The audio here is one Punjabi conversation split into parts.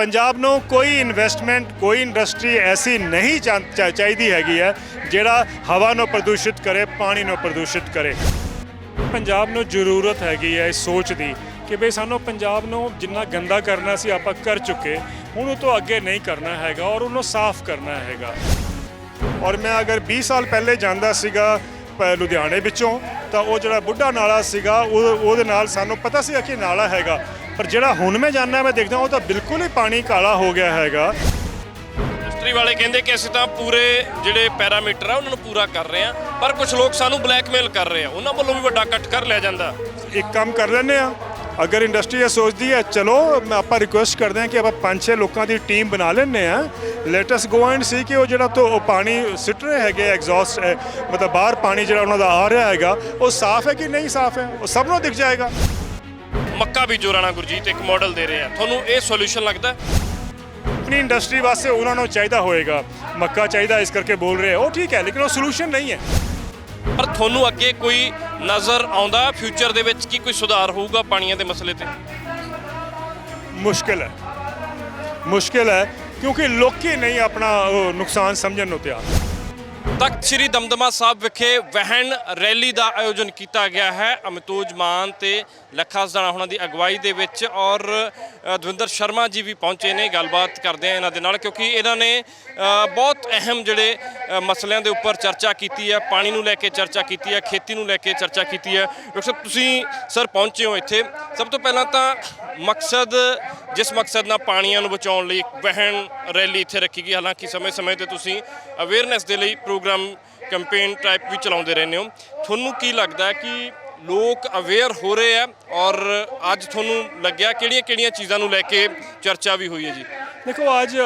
ਪੰਜਾਬ ਨੂੰ ਕੋਈ ਇਨਵੈਸਟਮੈਂਟ ਕੋਈ ਇੰਡਸਟਰੀ ਐਸੀ ਨਹੀਂ ਚਾਹ- ਚਾਹੀਦੀ ਹੈਗੀ ਹੈ, ਜਿਹੜਾ ਹਵਾ ਨੂੰ ਪ੍ਰਦੂਸ਼ਿਤ ਕਰੇ, ਪਾਣੀ ਨੂੰ ਪ੍ਰਦੂਸ਼ਿਤ ਕਰੇ। ਪੰਜਾਬ ਨੂੰ ਜ਼ਰੂਰਤ ਹੈਗੀ ਹੈ ਇਸ ਸੋਚ ਦੀ ਕਿ ਬਈ ਸਾਨੂੰ ਪੰਜਾਬ ਨੂੰ ਜਿੰਨਾ ਗੰਦਾ ਕਰਨਾ ਸੀ ਆਪਾਂ ਕਰ ਚੁੱਕੇ, ਹੁਣ ਉਹ ਤੋਂ ਅੱਗੇ ਨਹੀਂ ਕਰਨਾ ਹੈਗਾ ਔਰ ਉਹਨੂੰ ਸਾਫ਼ ਕਰਨਾ ਹੈਗਾ। ਔਰ ਮੈਂ ਅਗਰ 20 ਸਾਲ ਪਹਿਲੇ ਜਾਂਦਾ ਸੀਗਾ, ਪ- ਲੁਧਿਆਣੇ ਵਿੱਚੋਂ, ਤਾਂ ਉਹ ਜਿਹੜਾ ਬੁੱਢਾ ਨਾਲਾ ਸੀਗਾ, ਉਹ, ਉਹਦੇ ਨਾਲ ਸਾਨੂੰ ਪਤਾ ਸੀ ਕਿ ਨਾਲਾ ਹੈਗਾ। ਪਰ ਜਿਹੜਾ ਹੁਣ ਮੈਂ ਜਾਣਦਾ ਮੈਂ ਦੇਖਦਾ ਉਹ ਤਾਂ ਬਿਲਕੁਲ ਹੀ ਪਾਣੀ ਕਾਲਾ ਹੋ ਗਿਆ ਹੈਗਾ। ਇੰਡਸਟਰੀ ਵਾਲੇ ਕਹਿੰਦੇ ਕਿ ਅਸੀਂ ਤਾਂ ਪੂਰੇ ਜਿਹੜੇ ਪੈਰਾਮੀਟਰ ਆ ਉਹਨਾਂ ਨੂੰ ਪੂਰਾ ਕਰ ਰਹੇ ਆ ਪਰ ਕੁਝ ਲੋਕ ਸਾਨੂੰ ਬਲੈਕਮੇਲ ਕਰ ਰਹੇ ਆ। ਉਹਨਾਂ ਵੱਲੋਂ ਵੀ ਵੱਡਾ ਕੱਟ ਕਰ ਲਿਆ ਜਾਂਦਾ। ਇੱਕ ਕੰਮ ਕਰ ਲੈਂਦੇ ਆ। ਅਗਰ ਇੰਡਸਟਰੀ ਇਹ ਸੋਚਦੀ ਹੈ ਚਲੋ ਆਪਾਂ ਰਿਕੁਐਸਟ ਕਰਦੇ ਹਾਂ ਕਿ ਆਪਾਂ ਪੰਜ ਛੇ ਲੋਕਾਂ ਦੀ ਟੀਮ ਬਣਾ ਲੈਂਦੇ ਆ ਲੈਟ ਅਸ ਗੋ ਐਂਡ ਸੀ ਕਿ ਉਹ ਜਿਹੜਾ ਤੋਂ ਉਹ ਪਾਣੀ ਸਿੱਟ ਰਹੇ ਹੈਗੇ ਐਗਜ਼ੌਸਟ ਮਤਲਬ ਬਾਹਰ ਪਾਣੀ ਜਿਹੜਾ ਉਹਨਾਂ ਦਾ ਆ ਰਿਹਾ ਹੈਗਾ ਉਹ ਸਾਫ਼ ਹੈ ਕਿ ਨਹੀਂ ਸਾਫ਼ ਹੈ? ਉਹ ਸਭ ਨੂੰ ਦਿਖ ਜਾਏਗਾ। ਮੱਕਾ ਬੀਜੋ ਰਾਣਾ ਗੁਰਜੀਤ ਇੱਕ ਮਾਡਲ ਦੇ ਰਹੇ ਆ। ਤੁਹਾਨੂੰ ਇਹ ਸੋਲੂਸ਼ਨ ਲੱਗਦਾ? ਆਪਣੀ ਇੰਡਸਟਰੀ ਵਾਸਤੇ ਉਹਨਾਂ ਨੂੰ ਚਾਹੀਦਾ ਹੋਏਗਾ। ਮੱਕਾ ਚਾਹੀਦਾ ਇਸ ਕਰਕੇ ਬੋਲ ਰਹੇ ਆ। ਉਹ ਠੀਕ ਹੈ ਲੇਕਿਨ ਉਹ ਸੋਲੂਸ਼ਨ ਨਹੀਂ ਹੈ। ਪਰ ਤੁਹਾਨੂੰ ਅੱਗੇ ਕੋਈ ਨਜ਼ਰ ਆਉਂਦਾ? ਫਿਊਚਰ ਦੇ ਵਿੱਚ ਕੀ ਕੋਈ ਸੁਧਾਰ ਹੋਊਗਾ ਪਾਣੀਆਂ ਦੇ ਮਸਲੇ ਤੇ? ਮੁਸ਼ਕਿਲ ਹੈ। ਮੁਸ਼ਕਿਲ ਹੈ ਕਿਉਂਕਿ ਲੋਕੀ ਨਹੀਂ ਆਪਣਾ ਉਹ ਨੁਕਸਾਨ ਸਮਝਣ ਨੂੰ ਤਿਆਰ। ਤਖਤ ਸ੍ਰੀ ਦਮਦਮਾ ਸਾਹਿਬ ਵਿਖੇ ਵਹਿਣ ਰੈਲੀ ਦਾ ਆਯੋਜਨ ਕੀਤਾ ਗਿਆ ਹੈ। ਅਮਿਤੋਜ ਮਾਨ ਤੇ ਲੱਖਾ ਸਦਾਣਾ ਉਹਨਾਂ ਦੀ ਅਗਵਾਈ ਦੇ ਵਿੱਚ ਔਰ ਦਵਿੰਦਰ ਸ਼ਰਮਾ ਜੀ ਵੀ ਪਹੁੰਚੇ ਨੇ, ਗੱਲਬਾਤ ਕਰਦੇ ਆ ਇਹਨਾਂ ਦੇ ਨਾਲ, ਕਿਉਂਕਿ ਇਹਨਾਂ ਨੇ ਬਹੁਤ ਅਹਿਮ ਜਿਹੜੇ ਮਸਲਿਆਂ ਦੇ ਉੱਪਰ ਚਰਚਾ ਕੀਤੀ ਹੈ, ਪਾਣੀ ਨੂੰ ਲੈ ਕੇ ਚਰਚਾ ਕੀਤੀ ਹੈ, ਖੇਤੀ ਨੂੰ ਲੈ ਕੇ ਚਰਚਾ ਕੀਤੀ ਹੈ। ਡਾਕਟਰ ਸਾਹਿਬ, ਤੁਸੀਂ ਸਰ ਪਹੁੰਚੇ ਹੋ ਇੱਥੇ। ਸਭ ਤੋਂ ਪਹਿਲਾਂ ਤਾਂ ਮਕਸਦ, ਜਿਸ ਮਕਸਦ ਨਾਲ ਪਾਣੀਆਂ ਨੂੰ ਬਚਾਉਣ ਲਈ ਇੱਕ ਵਹਿਣ ਰੈਲੀ ਇੱਥੇ ਰੱਖੀ ਗਈ, ਹਾਲਾਂਕਿ ਸਮੇਂ-ਸਮੇਂ ਤੇ ਤੁਸੀਂ ਅਵੇਅਰਨੈਸ ਦੇ ਲਈ ਪ੍ਰੋਗਰਾਮ ਕੈਂਪੇਨ ਟਾਈਪ ਵੀ ਚਲਾਉਂਦੇ ਰਹਿੰਦੇ ਹੋ। ਤੁਹਾਨੂੰ ਕੀ ਲੱਗਦਾ ਕਿ ਲੋਕ ਅਵੇਅਰ ਹੋ ਰਹੇ ਆ ਔਰ ਅੱਜ ਤੁਹਾਨੂੰ ਲੱਗਿਆ ਕਿਹੜੀਆਂ-ਕਿਹੜੀਆਂ ਚੀਜ਼ਾਂ ਨੂੰ ਲੈ ਕੇ ਚਰਚਾ ਵੀ ਹੋਈ ਹੈ ਜੀ? ਦੇਖੋ, ਅੱਜ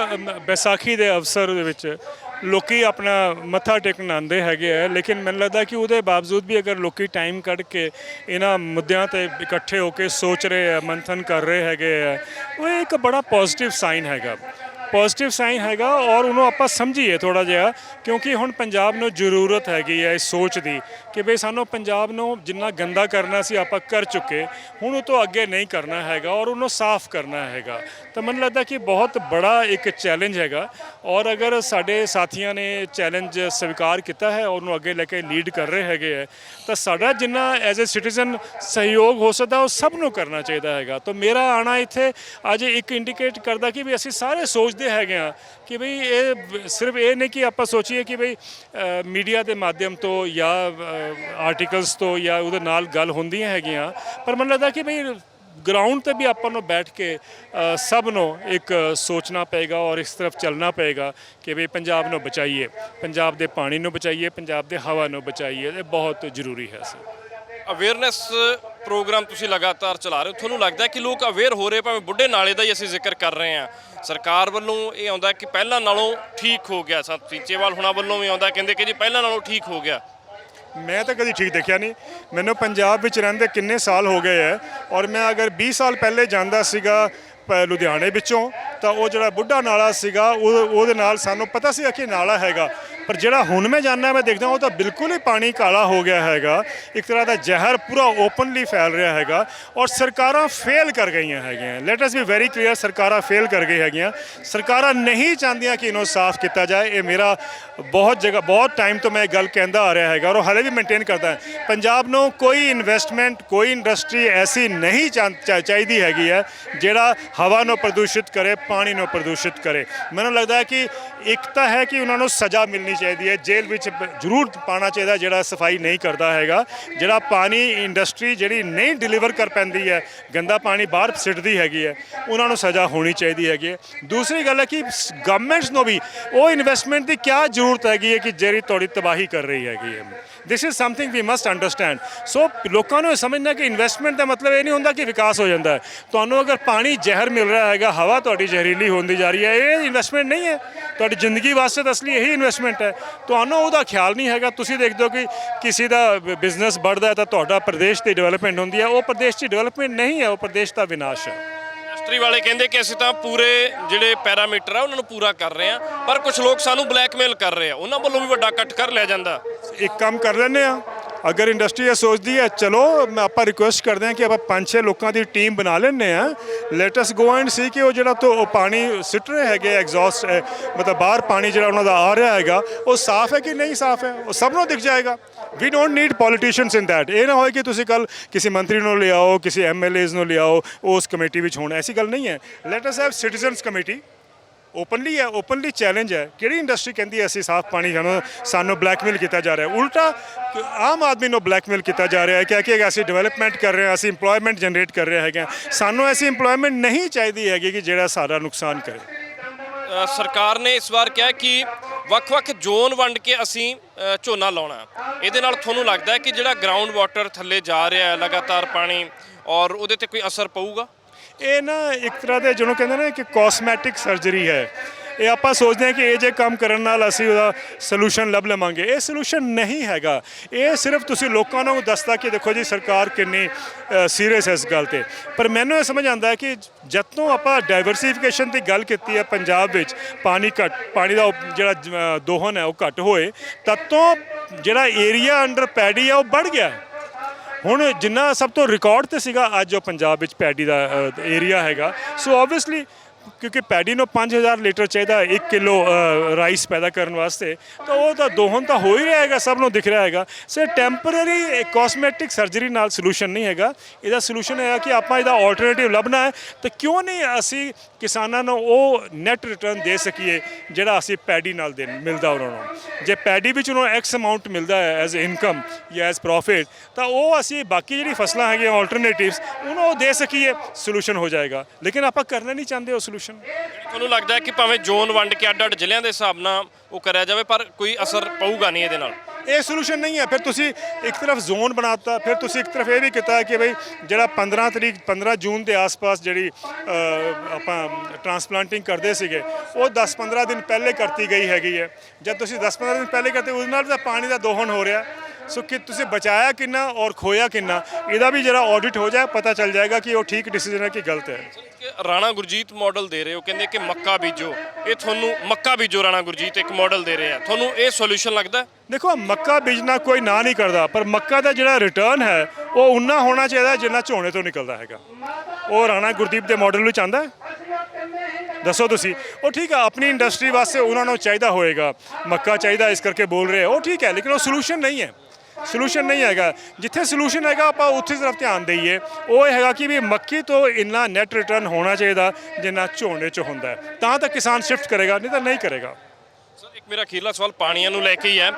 ਬੈਸਾਖੀ ਦੇ ਅਵਸਰ ਦੇ ਵਿੱਚ ਲੋਕੀ ਆਪਣਾ ਮੱਥਾ ਟੇਕਣ ਆਉਂਦੇ ਹੈਗੇ ਆ, ਲੇਕਿਨ ਮੈਨੂੰ ਲੱਗਦਾ ਕਿ ਉਹਦੇ ਬਾਵਜੂਦ ਵੀ ਅਗਰ ਲੋਕੀ ਟਾਈਮ ਕੱਢ ਕੇ ਇਹਨਾਂ ਮੁੱਦਿਆਂ ਤੇ ਇਕੱਠੇ ਹੋ ਕੇ ਸੋਚ ਰਹੇ ਆ, ਮੰਥਨ ਕਰ ਰਹੇ ਹੈਗੇ ਆ, ਉਹ ਇੱਕ ਬੜਾ ਪੋਜ਼ਿਟਿਵ ਸਾਈਨ ਹੈਗਾ। ਪੋਜ਼ਿਟਿਵ ਸਾਈਨ ਹੈਗਾ ਔਰ ਉਹਨੂੰ ਆਪਾਂ ਸਮਝੀਏ ਥੋੜਾ ਜਿਹਾ, ਕਿਉਂਕਿ ਹੁਣ ਪੰਜਾਬ ਨੂੰ ਜ਼ਰੂਰਤ ਹੈਗੀ ਹੈ ਇਸ ਸੋਚ ਦੀ ਕਿ ਬਈ ਸਾਨੂੰ ਪੰਜਾਬ ਨੂੰ ਜਿੰਨਾ ਗੰਦਾ ਕਰਨਾ ਸੀ ਆਪਾਂ ਕਰ ਚੁੱਕੇ, ਹੁਣ ਉਹ ਤੋਂ ਅੱਗੇ ਨਹੀਂ ਕਰਨਾ ਹੈਗਾ ਔਰ ਉਹਨੂੰ ਸਾਫ਼ ਕਰਨਾ ਹੈਗਾ। ਤਾਂ ਮੈਨੂੰ ਲੱਗਦਾ ਕਿ ਬਹੁਤ ਬੜਾ ਇੱਕ ਚੈਲੰਜ ਹੈਗਾ ਔਰ ਅਗਰ ਸਾਡੇ ਸਾਥੀਆਂ ਨੇ ਚੈਲੰਜ ਸਵੀਕਾਰ ਕੀਤਾ ਹੈ ਔਰ ਉਹਨੂੰ ਅੱਗੇ ਲੈ ਕੇ ਲੀਡ ਕਰ ਰਹੇ ਹੈਗੇ ਹੈ, ਤਾਂ ਸਾਡਾ ਜਿੰਨਾ ਐਜ਼ ਅ ਸਿਟੀਜ਼ਨ ਸਹਿਯੋਗ ਹੋ ਸਕਦਾ ਉਹ ਸਭ ਨੂੰ ਕਰਨਾ ਚਾਹੀਦਾ ਹੈਗਾ। ਤਾਂ ਮੇਰਾ ਆਣਾ ਇੱਥੇ ਅੱਜ ਇੱਕ ਇੰਡੀਕੇਟ ਕਰਦਾ ਕਿ ਵੀ ਅਸੀਂ ਸਾਰੇ ਸੋਚਦੇ ਹੈਗੇ ਆ ਕਿ ਬਈ ਇਹ ਸਿਰਫ ਇਹ ਨਹੀਂ ਕਿ ਆਪਾਂ ਸੋਚੀਏ ਕਿ ਬਈ ਮੀਡੀਆ ਦੇ ਮਾਧਿਅਮ ਤੋਂ ਜਾਂ ਆਰਟੀਕਲਸ ਤੋਂ ਜਾਂ ਉਹਦੇ ਨਾਲ ਗੱਲ ਹੁੰਦੀਆਂ ਹੈਗੀਆਂ, ਪਰ ਮੈਨੂੰ ਲੱਗਦਾ ਕਿ ਬਈ ਗਰਾਊਂਡ ਤੇ ਵੀ ਆਪਾਂ ਨੂੰ ਬੈਠ ਕੇ ਸਭ ਨੂੰ ਇੱਕ ਸੋਚਣਾ ਪਏਗਾ ਔਰ ਇਸ ਤਰਫ ਚੱਲਣਾ ਪਏਗਾ ਕਿ ਵੀ ਪੰਜਾਬ ਨੂੰ ਬਚਾਈਏ, ਪੰਜਾਬ ਦੇ ਪਾਣੀ ਨੂੰ ਬਚਾਈਏ, ਪੰਜਾਬ ਦੇ ਹਵਾ ਨੂੰ ਬਚਾਈਏ, ਇਹ ਬਹੁਤ ਜ਼ਰੂਰੀ ਹੈ, ਸਰ। ਅਵੇਅਰਨੈਸ ਪ੍ਰੋਗਰਾਮ ਤੁਸੀਂ ਲਗਾਤਾਰ ਚਲਾ ਰਹੇ ਹੋ, ਤੁਹਾਨੂੰ ਲੱਗਦਾ ਕਿ ਲੋਕ ਅਵੇਅਰ ਹੋ ਰਹੇ ਭਾਵੇਂ ਬੁੱਢੇ ਨਾਲੇ ਦਾ ਹੀ ਅਸੀਂ ਜ਼ਿਕਰ ਕਰ ਰਹੇ ਹਾਂ। ਸਰਕਾਰ ਵੱਲੋਂ ਇਹ ਆਉਂਦਾ ਕਿ ਪਹਿਲਾਂ ਨਾਲੋਂ ਠੀਕ ਹੋ ਗਿਆ ਸਤ ਟੀਚੇਵਾਲ ਹੁਣਾਂ ਵੱਲੋਂ ਵੀ ਆਉਂਦਾ ਕਹਿੰਦੇ ਕਿ ਜੀ ਪਹਿਲਾਂ ਨਾਲੋਂ ਠੀਕ ਹੋ ਗਿਆ। ਮੈਂ ਤਾਂ ਕਦੀ ਠੀਕ ਦੇਖਿਆ ਨਹੀਂ। ਮੈਨੂੰ ਪੰਜਾਬ ਵਿੱਚ ਰਹਿੰਦੇ ਕਿੰਨੇ ਸਾਲ ਹੋ ਗਏ ਹੈ ਔਰ ਮੈਂ ਅਗਰ 20 ਸਾਲ ਪਹਿਲੇ ਜਾਂਦਾ ਸੀਗਾ ਪ- ਲੁਧਿਆਣੇ ਵਿੱਚੋਂ ਤਾਂ ਉਹ ਜਿਹੜਾ ਬੁੱਢਾ ਨਾਲਾ ਸੀਗਾ, ਉਹ ਉਹਦੇ ਨਾਲ ਸਾਨੂੰ ਪਤਾ ਸੀ ਕਿ ਨਾਲਾ ਹੈਗਾ। ਪਰ ਜਿਹੜਾ ਹੁਣ ਮੈਂ ਜਾਣਦਾ ਮੈਂ ਦੇਖਦਾ ਉਹ ਤਾਂ ਬਿਲਕੁਲ ਹੀ ਪਾਣੀ ਕਾਲਾ ਹੋ ਗਿਆ ਹੈਗਾ। ਇੱਕ ਤਰ੍ਹਾਂ ਦਾ ਜ਼ਹਿਰ ਪੂਰਾ ਓਪਨਲੀ ਫੈਲ ਰਿਹਾ ਹੈਗਾ ਔਰ ਸਰਕਾਰਾਂ ਫੇਲ ਕਰ ਗਈਆਂ ਹੈਗੀਆਂ। Let us be very clear ਸਰਕਾਰਾਂ ਫੇਲ ਕਰ ਗਈ ਹੈਗੀਆਂ। ਸਰਕਾਰਾਂ ਨਹੀਂ ਚਾਹੁੰਦੀਆਂ ਕਿ ਇਹਨੂੰ ਸਾਫ਼ ਕੀਤਾ ਜਾਏ। ਇਹ ਮੇਰਾ ਬਹੁਤ ਜਗ੍ਹਾ ਬਹੁਤ ਟਾਈਮ ਤੋਂ ਮੈਂ ਇਹ ਗੱਲ ਕਹਿੰਦਾ ਆ ਰਿਹਾ ਹੈਗਾ ਔਰ ਉਹ ਹਾਲੇ ਵੀ ਮੇਨਟੇਨ ਕਰਦਾ ਪੰਜਾਬ ਨੂੰ ਕੋਈ ਇਨਵੈਸਟਮੈਂਟ ਕੋਈ ਇੰਡਸਟਰੀ ਐਸੀ ਨਹੀਂ ਚਾਹ- ਚਾਹੀਦੀ ਹੈਗੀ ਹੈ, ਜਿਹੜਾ ਹਵਾ ਨੂੰ ਪ੍ਰਦੂਸ਼ਿਤ ਕਰੇ ਪਾਣੀ ਨੂੰ ਪ੍ਰਦੂਸ਼ਿਤ ਕਰੇ। ਮੈਨੂੰ ਲੱਗਦਾ ਹੈ ਕਿ ਇੱਕ ਤਾਂ ਹੈ ਕਿ ਉਹਨਾਂ ਨੂੰ ਸਜ਼ਾ ਮਿਲਣੀ ਚਾਹੀਦੀ ਹੈ। ਜੇਲ੍ਹ ਵਿੱਚ ਜ਼ਰੂਰ ਪਾਣਾ ਚਾਹੀਦਾ ਜਿਹੜਾ ਸਫ਼ਾਈ ਨਹੀਂ ਕਰਦਾ ਹੈਗਾ। ਜਿਹੜਾ ਪਾਣੀ ਇੰਡਸਟਰੀ ਜਿਹੜੀ ਨਹੀਂ ਡਿਲੀਵਰ ਕਰ ਪੈਂਦੀ ਹੈ, ਗੰਦਾ ਪਾਣੀ ਬਾਹਰ ਸਿੱਟਦੀ ਹੈਗੀ ਹੈ, ਉਹਨਾਂ ਨੂੰ ਸਜ਼ਾ ਹੋਣੀ ਚਾਹੀਦੀ ਹੈਗੀ ਹੈ। ਦੂਸਰੀ ਗੱਲ ਹੈ ਕਿ ਗਵਰਨਮੈਂਟਸ ਨੂੰ ਵੀ ਉਹ ਇਨਵੈਸਟਮੈਂਟ ਦੀ ਕੀ ਜ਼ਰੂਰਤ ਹੈਗੀ ਹੈ ਕਿ ਜਿਹੜੀ ਤੁਹਾਡੀ ਤਬਾਹੀ ਕਰ ਰਹੀ ਹੈਗੀ ਹੈ। This is something we must understand so ਲੋਕਾਂ ਨੂੰ ਇਹ ਸਮਝਣਾ ਕਿ ਇਨਵੈਸਟਮੈਂਟ ਦਾ ਮਤਲਬ ਇਹ ਨਹੀਂ ਹੁੰਦਾ ਕਿ ਵਿਕਾਸ ਹੋ ਜਾਂਦਾ ਹੈ। ਤੁਹਾਨੂੰ ਅਗਰ ਪਾਣੀ ਜ਼ਹਿਰ ਮਿਲ ਰਿਹਾ ਹੈਗਾ, ਹਵਾ ਤੁਹਾਡੀ ਜ਼ਹਿਰੀਲੀ ਹੁੰਦੀ ਜਾ ਰਹੀ ਹੈ, ਇਹ ਇਨਵੈਸਟਮੈਂਟ ਨਹੀਂ ਹੈ। ਤੁਹਾਡੀ ਜ਼ਿੰਦਗੀ ਵਾਸਤੇ ਤਾਂ ਅਸਲੀ ਇਹੀ ਇਨਵੈਸਟਮੈਂਟ ਹੈ। ਤੁਹਾਨੂੰ ਉਹਦਾ ਖਿਆਲ ਨਹੀਂ ਹੈਗਾ। ਤੁਸੀਂ ਦੇਖਦੇ ਹੋ ਕਿ ਕਿਸੇ ਦਾ ਬਿਜ਼ਨਸ ਵੱਧਦਾ ਤਾਂ ਤੁਹਾਡਾ ਪ੍ਰਦੇਸ਼ ਦੀ ਡਿਵੈਲਪਮੈਂਟ ਹੁੰਦੀ ਹੈ। ਉਹ ਪ੍ਰਦੇਸ਼ ਦੀ ਡਿਵੈਲਪਮੈਂਟ ਨਹੀਂ ਹੈ, ਉਹ ਪ੍ਰਦੇਸ਼ ਦਾ ਵਿਨਾਸ਼ ਹੈ। ਇੰਡਸਟਰੀ ਵਾਲੇ ਕਹਿੰਦੇ ਕਿ ਅਸੀਂ ਤਾਂ ਪੂਰੇ ਜਿਹੜੇ ਪੈਰਾਮੀਟਰ ਆ, ਉਹਨਾਂ ਨੂੰ ਪੂਰਾ ਕਰ ਰਹੇ ਆ ਪਰ ਕੁਝ ਲੋਕ ਸਾਨੂੰ ਬਲੈਕਮੇਲ ਕਰ ਰਹੇ ਆ। ਉਹਨਾਂ ਵੱਲੋਂ ਵੀ ਵੱਡਾ ਕੱਟ ਕਰ ਲਿਆ ਜਾਂਦਾ। ਇੱਕ ਕੰਮ ਕਰ ਲੈਂਦੇ ਆ ਅਗਰ ਇੰਡਸਟਰੀ ਇਹ ਸੋਚਦੀ ਹੈ, ਚਲੋ, ਮੈਂ ਆਪਾਂ ਰਿਕੁਐਸਟ ਕਰਦੇ ਹਾਂ ਕਿ ਆਪਾਂ ਪੰਜ ਛੇ ਲੋਕਾਂ ਦੀ ਟੀਮ ਬਣਾ ਲੈਂਦੇ ਆ ਲੈਟ ਅਸ ਗੋ ਐਂਡ ਸੀ ਕਿ ਉਹ ਜਿਹੜਾ ਤੋਂ ਉਹ ਪਾਣੀ ਸਿੱਟ ਰਹੇ ਹੈਗੇ ਐਗਜ਼ੌਸਟ ਮਤਲਬ ਬਾਹਰ ਪਾਣੀ ਜਿਹੜਾ ਉਹਨਾਂ ਦਾ ਆ ਰਿਹਾ ਹੈਗਾ, ਉਹ ਸਾਫ਼ ਹੈ ਕਿ ਨਹੀਂ ਸਾਫ਼ ਹੈ? ਉਹ ਸਭ ਨੂੰ ਦਿਖ ਜਾਏਗਾ। We don't need politicians in that ਇਹ ਨਾ ਹੋਏ ਕਿ ਤੁਸੀਂ ਕੱਲ ਕਿਸੇ ਮੰਤਰੀ ਨੂੰ ਲਿਆਓ, ਕਿਸੇ ਐਮਐਲਏਜ਼ ਨੂੰ ਲਿਆਓ, ਉਸ ਕਮੇਟੀ ਵਿੱਚ ਹੋਣ। ਐਸੀ ਗੱਲ ਨਹੀਂ ਹੈ। Let us have citizens committee openly ਹੈ ਓਪਨਲੀ ਚੈਲੰਜ ਹੈ। ਕਿਹੜੀ ਇੰਡਸਟਰੀ ਕਹਿੰਦੀ ਹੈ, ਅਸੀਂ ਸਾਫ਼ ਪਾਣੀ ਸਾਨੂੰ ਸਾਨੂੰ ਬਲੈਕਮੇਲ ਕੀਤਾ ਜਾ ਰਿਹਾ ਹੈ। ਉਲਟਾ, ਆਮ ਆਦਮੀ ਨੂੰ ਬਲੈਕਮੇਲ ਕੀਤਾ ਜਾ ਰਿਹਾ ਹੈ ਕਿ ਕਿ ਅਸੀਂ ਡਿਵੈਲਪਮੈਂਟ ਕਰ ਰਹੇ ਹਾਂ, ਅਸੀਂ EMPLOYMENT ਜਨਰੇਟ ਕਰ ਰਹੇ ਹੈਗੇ ਹਾਂ। ਸਾਨੂੰ ਐਸੀ EMPLOYMENT ਨਹੀਂ ਚਾਹੀਦੀ ਹੈਗੀ ਕਿ ਜਿਹੜਾ ਸਾਡਾ ਨੁਕਸਾਨ ਕਰੇ। ਸਰਕਾਰ ਨੇ ਇਸ ਵਾਰ ਕਿਹਾ ਕਿ ਵੱਖ-ਵੱਖ ਜ਼ੋਨ ਵੰਡ ਕੇ ਅਸੀਂ ਝੋਨਾ ਲਾਉਣਾ ਇਹਦੇ ਨਾਲ ਤੁਹਾਨੂੰ ਲੱਗਦਾ ਹੈ ਕਿ ਜਿਹੜਾ ਗਰਾਊਂਡ ਵਾਟਰ ਥੱਲੇ ਜਾ ਰਿਹਾ ਹੈ, ਲਗਾਤਾਰ ਪਾਣੀ, ਔਰ ਉਹਦੇ ਤੇ ਕੋਈ ਅਸਰ ਪਊਗਾ? ਇਹ ਨਾ ਇੱਕ ਤਰ੍ਹਾਂ ਦੇ ਜਿਹਨੂੰ ਕਹਿੰਦੇ ਨਾ ਕਿ ਕਾਸਮੈਟਿਕ ਸਰਜਰੀ ਹੈ। ਇਹ ਆਪਾਂ ਸੋਚਦੇ ਹਾਂ ਕਿ ਇਹ ਜੇ ਕੰਮ ਕਰਨ ਨਾਲ ਅਸੀਂ ਉਹਦਾ ਸੋਲੂਸ਼ਨ ਲੱਭ ਲਵਾਂਗੇ। ਇਹ ਸੋਲੂਸ਼ਨ ਨਹੀਂ ਹੈਗਾ। ਇਹ ਸਿਰਫ ਤੁਸੀਂ ਲੋਕਾਂ ਨੂੰ ਦੱਸਦਾ ਕਿ ਦੇਖੋ ਜੀ ਸਰਕਾਰ ਕਿੰਨੀ ਸੀਰੀਅਸ ਹੈ ਇਸ ਗੱਲ ਤੇ। ਪਰ ਮੈਨੂੰ ਇਹ ਸਮਝ ਆਉਂਦਾ ਹੈ ਕਿ ਜਦ ਤੋਂ ਆਪਾਂ ਡਾਈਵਰਸਿਫਿਕੇਸ਼ਨ ਦੀ ਗੱਲ ਕੀਤੀ ਹੈ ਪੰਜਾਬ ਵਿੱਚ, ਪਾਣੀ ਘੱਟ, ਪਾਣੀ ਦਾ ਜਿਹੜਾ ਦੋਹਨ ਹੈ ਉਹ ਘੱਟ ਹੋਏ, ਤਦ ਤੋਂ ਜਿਹੜਾ ਏਰੀਆ ਅੰਡਰ ਪੈਡੀ ਆ ਉਹ ਵੱਧ ਗਿਆ। ਹੁਣ ਜਿੰਨਾ ਸਭ ਤੋਂ ਰਿਕਾਰਡ ਤੇ ਸੀਗਾ, ਅੱਜ ਉਹ ਪੰਜਾਬ ਵਿੱਚ ਪੈਡੀ ਦਾ ਏਰੀਆ ਹੈਗਾ। ਸੋ ਆਬਵੀਅਸਲੀ ਕਿਉਂਕਿ ਪੈਡੀ ਨੂੰ 5000 ਲੀਟਰ ਚਾਹੀਦਾ 1 ਕਿਲੋ ਰਾਈਸ ਪੈਦਾ ਕਰਨ ਵਾਸਤੇ, ਤਾਂ ਉਹ ਤਾਂ ਦੋਹਨ ਤਾਂ ਹੋ ਹੀ ਰਿਹਾ ਹੈਗਾ, ਸਭ ਨੂੰ ਦਿਖ ਰਿਹਾ ਹੈਗਾ। ਸੋ ਟੈਂਪਰੇਰੀ ਕਾਸਮੈਟਿਕ ਸਰਜਰੀ ਨਾਲ ਸੋਲੂਸ਼ਨ ਨਹੀਂ ਹੈਗਾ। ਇਹਦਾ ਸੋਲੂਸ਼ਨ ਹੈ ਕਿ ਆਪਾਂ ਇਹਦਾ ਆਲਟਰਨੇਟਿਵ ਲੱਭਣਾ ਹੈ। ਤਾਂ ਕਿਉਂ ਨਹੀਂ ਅਸੀਂ ਕਿਸਾਨਾਂ ਨੂੰ ਉਹ ਨੈਟ ਰਿਟਰਨ ਦੇ ਸਕੀਏ, ਜਿਹੜਾ ਅਸੀਂ ਪੈਡੀ ਨਾਲ ਦੇ, ਮਿਲਦਾ ਉਹਨਾਂ ਨੂੰ? ਜੇ ਪੈਡੀ ਵਿੱਚ ਉਹਨਾਂ ਨੂੰ ਐਕਸ ਅਮਾਉਂਟ ਮਿਲਦਾ ਹੈ ਐਜ਼ ਇਨਕਮ ਜਾਂ ਐਜ਼ ਪ੍ਰੋਫਿਟ ਤਾਂ ਉਹ ਅਸੀਂ ਬਾਕੀ ਜਿਹੜੀ ਫਸਲਾਂ ਹੈਗੀਆਂ ਆਲਟਰਨੇਟਿਵਸ ਉਹਨੂੰ ਉਹ ਦੇ ਸਕੀਏ ਸੋਲੂਸ਼ਨ ਹੋ ਜਾਏਗਾ। ਲੇਕਿਨ ਆਪਾਂ ਕਰਨਾ ਨਹੀਂ ਚਾਹੁੰਦੇ ਉਸ ਸੋਲੂਸ਼ਨ ਤੁਹਾਨੂੰ ਲੱਗਦਾ ਹੈ ਕਿ ਭਾਵੇਂ ਜ਼ੋਨ ਵੰਡ ਕੇ ਅੱਡ-ਅੱਡ ਜ਼ਿਲ੍ਹਿਆਂ ਦੇ ਹਿਸਾਬ ਨਾਲ ਉਹ ਕਰਿਆ ਜਾਵੇ ਪਰ ਕੋਈ ਅਸਰ ਪਊਗਾ ਨਹੀਂ ਇਹਦੇ ਨਾਲ? ਇਹ ਸੋਲੂਸ਼ਨ ਨਹੀਂ ਹੈ। ਫਿਰ ਤੁਸੀਂ ਇੱਕ ਤਰਫ ਜ਼ੋਨ ਬਣਾਤਾ ਫਿਰ ਤੁਸੀਂ ਇੱਕ ਤਰਫ ਇਹ ਵੀ ਕੀਤਾ ਕਿ ਬਈ ਜਿਹੜਾ 15 ਤਰੀਕ 15 ਜੂਨ ਦੇ ਆਸ-ਪਾਸ ਜਿਹੜੀ ਅਹ, ਆਪਾਂ ਟਰਾਂਸਪਲਾਂਟਿੰਗ ਕਰਦੇ ਸੀਗੇ ਉਹ 10-15 ਦਿਨ ਪਹਿਲੇ ਕਰਤੀ ਗਈ ਹੈਗੀ ਹੈ। ਜਦ ਤੁਸੀਂ 10-15 ਦਿਨ ਪਹਿਲੇ ਕਰਤੇ ਉਸ ਨਾਲ ਤਾਂ ਪਾਣੀ ਦਾ ਦੋਹਨ ਹੋ ਰਿਹਾ। ਸੋ ਕਿ ਤੁਸੀਂ ਬਚਾਇਆ ਕਿੰਨਾ ਔਰ ਖੋਇਆ ਕਿੰਨਾ ਇਹਦਾ ਵੀ ਜਿਹੜਾ ਆਡਿਟ ਹੋ ਜਾਏ ਪਤਾ ਚੱਲ ਜਾਏਗਾ ਕਿ ਉਹ ਠੀਕ ਡਿਸੀਜਨ ਹੈ ਕਿ ਗਲਤ ਹੈ। ਰਾਣਾ ਗੁਰਜੀਤ ਮਾਡਲ ਦੇ ਰਹੇ ਹੋ ਕਹਿੰਦੇ ਕਿ ਮੱਕਾ ਬੀਜੋ। ਇਹ ਤੁਹਾਨੂੰ ਮੱਕਾ ਬੀਜੋ ਰਾਣਾ ਗੁਰਜੀਤ ਇੱਕ ਮਾਡਲ ਦੇ ਰਹੇ ਆ। ਤੁਹਾਨੂੰ ਇਹ ਸੋਲੂਸ਼ਨ ਲੱਗਦਾ? ਦੇਖੋ ਮੱਕਾ ਬੀਜਣਾ ਕੋਈ ਨਾ ਨਹੀਂ ਕਰਦਾ ਪਰ ਮੱਕਾ ਦਾ ਜਿਹੜਾ ਰਿਟਰਨ ਹੈ ਉਹ ਉਨਾ ਹੋਣਾ ਚਾਹੀਦਾ ਜਿੰਨਾ ਝੋਨੇ ਤੋਂ ਨਿਕਲਦਾ ਹੈਗਾ। ਉਹ ਰਾਣਾ ਗੁਰਦੀਪ ਦੇ ਮਾਡਲ ਵਿੱਚ ਆਂਦਾ ਦੱਸੋ ਤੁਸੀਂ। ਉਹ ਠੀਕ ਆ ਆਪਣੀ ਇੰਡਸਟਰੀ ਵਾਸਤੇ ਉਹਨਾਂ ਨੂੰ ਚਾਹੀਦਾ ਹੋਏਗਾ। ਮੱਕਾ ਚਾਹੀਦਾ ਇਸ ਕਰਕੇ ਬੋਲ ਰਹੇ ਉਹ ਠੀਕ ਹੈ ਲੇਕਿਨ ਉਹ ਸੋਲੂਸ਼ਨ ਨਹੀਂ ਹੈ। ਸੋਲੂਸ਼ਨ ਨਹੀਂ ਹੈਗਾ। ਜਿੱਥੇ ਸੋਲੂਸ਼ਨ ਹੈਗਾ, ਆਪਾਂ ਉੱਥੇ ਤਰਫ ਧਿਆਨ ਦਈਏ। ਉਹ ਇਹ ਹੈਗਾ ਕਿ ਵੀ ਮੱਕੀ ਤੋਂ ਇੰਨਾ ਨੈਟ ਰਿਟਰਨ ਹੋਣਾ ਚਾਹੀਦਾ, ਜਿੰਨਾ ਝੋਨੇ 'ਚ ਹੁੰਦਾ ਹੈ। ਤਾਂ ਤਾਂ ਕਿਸਾਨ ਸ਼ਿਫਟ ਕਰੇਗਾ, ਨਹੀਂ ਤਾਂ ਨਹੀਂ ਕਰੇਗਾ। ਸਰ, ਇੱਕ ਮੇਰਾ ਅਖੀਰਲਾ ਸਵਾਲ ਪਾਣੀਆਂ ਨੂੰ ਲੈ ਕੇ ਹੀ ਹੈ।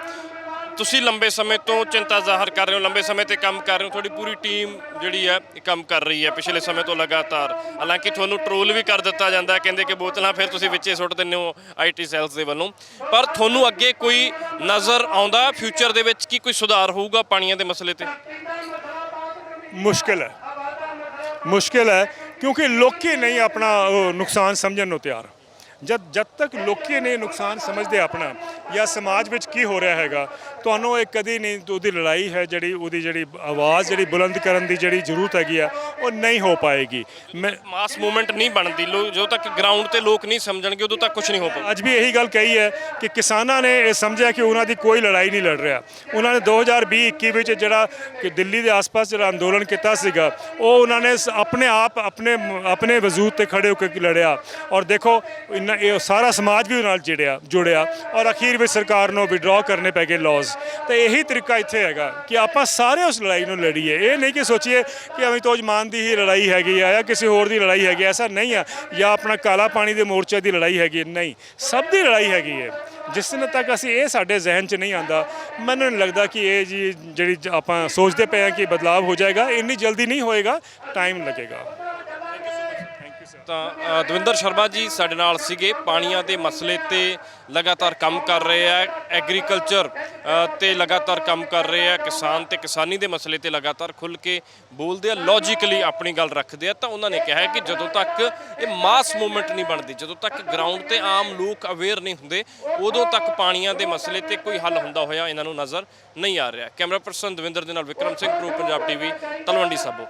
ਤੁਸੀਂ ਲੰਬੇ ਸਮੇਂ ਤੋਂ ਚਿੰਤਾ ਜ਼ਾਹਰ ਕਰ ਰਹੇ ਹੋ, ਲੰਬੇ ਸਮੇਂ ਤੇ ਕੰਮ ਕਰ ਰਹੇ ਹੋ, ਤੁਹਾਡੀ ਪੂਰੀ ਟੀਮ ਜਿਹੜੀ ਹੈ, ਇਹ ਕੰਮ ਕਰ ਰਹੀ ਹੈ। ਪਿਛਲੇ ਸਮੇਂ ਤੋਂ ਲਗਾਤਾਰ, ਹਾਲਾਂਕਿ ਤੁਹਾਨੂੰ ਟਰੋਲ ਵੀ ਕਰ ਦਿੱਤਾ ਜਾਂਦਾ ਹੈ, ਕਹਿੰਦੇ ਕਿ ਬੋਤਲਾਂ ਫਿਰ ਤੁਸੀਂ ਵਿੱਚੇ ਸੁੱਟ ਦਿੰਦੇ ਹੋ ਆਈਟੀ ਸੈਲਸ ਦੇ ਵੱਲੋਂ। ਪਰ ਤੁਹਾਨੂੰ ਅੱਗੇ ਕੋਈ ਨਜ਼ਰ ਆਉਂਦਾ ਫਿਊਚਰ ਦੇ ਵਿੱਚ ਕੀ ਕੋਈ ਸੁਧਾਰ ਹੋਊਗਾ ਪਾਣੀਆਂ ਦੇ ਮਸਲੇ ਤੇ? ਮੁਸ਼ਕਿਲ ਹੈ। ਮੁਸ਼ਕਿਲ ਹੈ, ਕਿਉਂਕਿ ਲੋਕੀ ਨਹੀਂ ਆਪਣਾ ਉਹ ਨੁਕਸਾਨ ਸਮਝਣ ਨੂੰ ਤਿਆਰ। ਜਦ ਜਦ ਤੱਕ ਲੋਕੀ ਨੇ ਨੁਕਸਾਨ ਸਮਝਦੇ ਆਪਣਾ ਜਾਂ ਸਮਾਜ ਵਿੱਚ ਕੀ ਹੋ ਰਿਹਾ ਹੈਗਾ ਤੁਹਾਨੂੰ ਇਹ ਕਦੀ ਨਹੀਂ ਉਹਦੀ ਲੜਾਈ ਹੈ ਜਿਹੜੀ ਉਹਦੀ ਜਿਹੜੀ ਆਵਾਜ਼ ਜਿਹੜੀ ਬੁਲੰਦ ਕਰਨ ਦੀ ਜਿਹੜੀ ਜ਼ਰੂਰਤ ਹੈਗੀ ਆ ਉਹ ਨਹੀਂ ਹੋ ਪਾਏਗੀ। ਮੈਂ ਮਾਸ ਮੂਵਮੈਂਟ ਨਹੀਂ ਬਣਦੀ ਲੋ ਜਦੋਂ ਤੱਕ ਗਰਾਊਂਡ ਤੇ ਲੋਕ ਨਹੀਂ ਸਮਝਣਗੇ ਉਦੋਂ ਤੱਕ ਕੁਝ ਨਹੀਂ ਹੋ ਪਾਊਗਾ ਅੱਜ ਵੀ ਇਹੀ ਗੱਲ ਕਹੀ ਹੈ ਕਿ ਕਿਸਾਨਾਂ ਨੇ ਇਹ ਸਮਝਿਆ ਕਿ ਉਹਨਾਂ ਦੀ ਕੋਈ ਲੜਾਈ ਨਹੀਂ ਲੜ ਰਿਹਾ। ਉਹਨਾਂ ਨੇ 2020-21 ਵਿੱਚ ਜਿਹੜਾ ਕਿ ਦਿੱਲੀ ਦੇ ਆਸ-ਪਾਸ ਜਿਹੜਾ ਅੰਦੋਲਨ ਕੀਤਾ ਸੀਗਾ ਉਹ ਉਹਨਾਂ ਨੇ ਆਪਣੇ ਆਪ ਆਪਣੇ ਆਪਣੇ ਵਜੂਦ ਤੇ ਖੜੇ ਹੋ ਕੇ ਲੜਿਆ। ਔਰ ਦੇਖੋ ਇਹ ਸਾਰਾ ਸਮਾਜ ਵੀ ਉਹਨਾਂ ਨਾਲ ਜੁੜਿਆ ਜੁੜਿਆ। ਔਰ ਅਖੀਰ ਵਿੱਚ ਸਰਕਾਰ ਨੂੰ ਵਿਡਰਾਅ ਕਰਨੇ ਪੈ ਗਏ ਲਾਜ਼ ਤੇ ਇਹੀ ਤਰੀਕਾ ਇੱਥੇ ਹੈਗਾ ਕਿ ਆਪਾਂ ਸਾਰੇ ਉਸ ਲੜਾਈ ਨੂੰ ਲੜੀਏ। ਇਹ ਨਹੀਂ ਕਿ ਸੋਚੀਏ ਕਿ ਅਮਿਤੋਜ ਮਾਨ ਦੀ ਹੀ ਲੜਾਈ ਹੈਗੀ ਆ ਜਾਂ ਕਿਸੇ ਹੋਰ ਦੀ ਲੜਾਈ ਹੈਗੀ ਐਸਾ ਨਹੀਂ ਆ। ਜਾਂ ਆਪਣਾ ਕਾਲਾ ਪਾਣੀ ਦੇ ਮੋਰਚੇ ਦੀ ਲੜਾਈ ਹੈਗੀ ਨਹੀਂ, ਸਭ ਦੀ ਲੜਾਈ ਹੈਗੀ ਹੈ ਜਿਸ ਦਿਨ ਤੱਕ ਅਸੀਂ ਇਹ ਸਾਡੇ ਜ਼ਿਹਨ 'ਚ ਨਹੀਂ ਆਂਦਾ ਮੈਨੂੰ ਨਹੀਂ ਲੱਗਦਾ ਕਿ ਇਹ ਜੀ ਜਿਹੜੀ ਆਪਾਂ ਸੋਚਦੇ ਪਏ ਹਾਂ ਕਿ ਬਦਲਾਅ ਹੋ ਜਾਏਗਾ। ਇੰਨੀ ਜਲਦੀ ਨਹੀਂ ਹੋਏਗਾ ਟਾਈਮ ਲੱਗੇਗਾ। ਤਾਂ ਦਵਿੰਦਰ ਸ਼ਰਮਾ ਜੀ ਸਾਡੇ ਨਾਲ ਸੀਗੇ, ਪਾਣੀਆਂ ਦੇ ਮਸਲੇ ਤੇ ਲਗਾਤਾਰ ਕੰਮ ਕਰ ਰਹੇ ਆ, ਐਗਰੀਕਲਚਰ ਤੇ ਲਗਾਤਾਰ ਕੰਮ ਕਰ ਰਹੇ ਆ, ਕਿਸਾਨ ਤੇ ਕਿਸਾਨੀ ਦੇ ਮਸਲੇ ਤੇ ਲਗਾਤਾਰ ਖੁੱਲ ਕੇ ਬੋਲਦੇ ਆ ਲੌਜੀਕਲੀ ਆਪਣੀ ਗੱਲ ਰੱਖਦੇ ਆ, ਤਾਂ ਉਹਨਾਂ ਨੇ ਕਿਹਾ ਕਿ ਜਦੋਂ ਤੱਕ ਇਹ ਮਾਸ ਮੂਵਮੈਂਟ ਨਹੀਂ ਬਣਦੀ, ਜਦੋਂ ਤੱਕ ਗਰਾਊਂਡ ਤੇ ਆਮ ਲੋਕ ਅਵੇਅਰ ਨਹੀਂ ਹੁੰਦੇ, ਉਦੋਂ ਤੱਕ ਪਾਣੀਆਂ ਦੇ ਮਸਲੇ ਤੇ ਕੋਈ ਹੱਲ ਹੁੰਦਾ ਹੋਇਆ ਇਹਨਾਂ ਨੂੰ ਨਜ਼ਰ ਨਹੀਂ ਆ ਰਿਹਾ। ਕੈਮਰਾ ਪਰਸਨ ਦਵਿੰਦਰ ਦੇ ਨਾਲ ਵਿਕਰਮ ਸਿੰਘ ਪ੍ਰੋ ਪੰਜਾਬ ਟੀਵੀ, ਤਲਵੰਡੀ ਸਾਬੋ।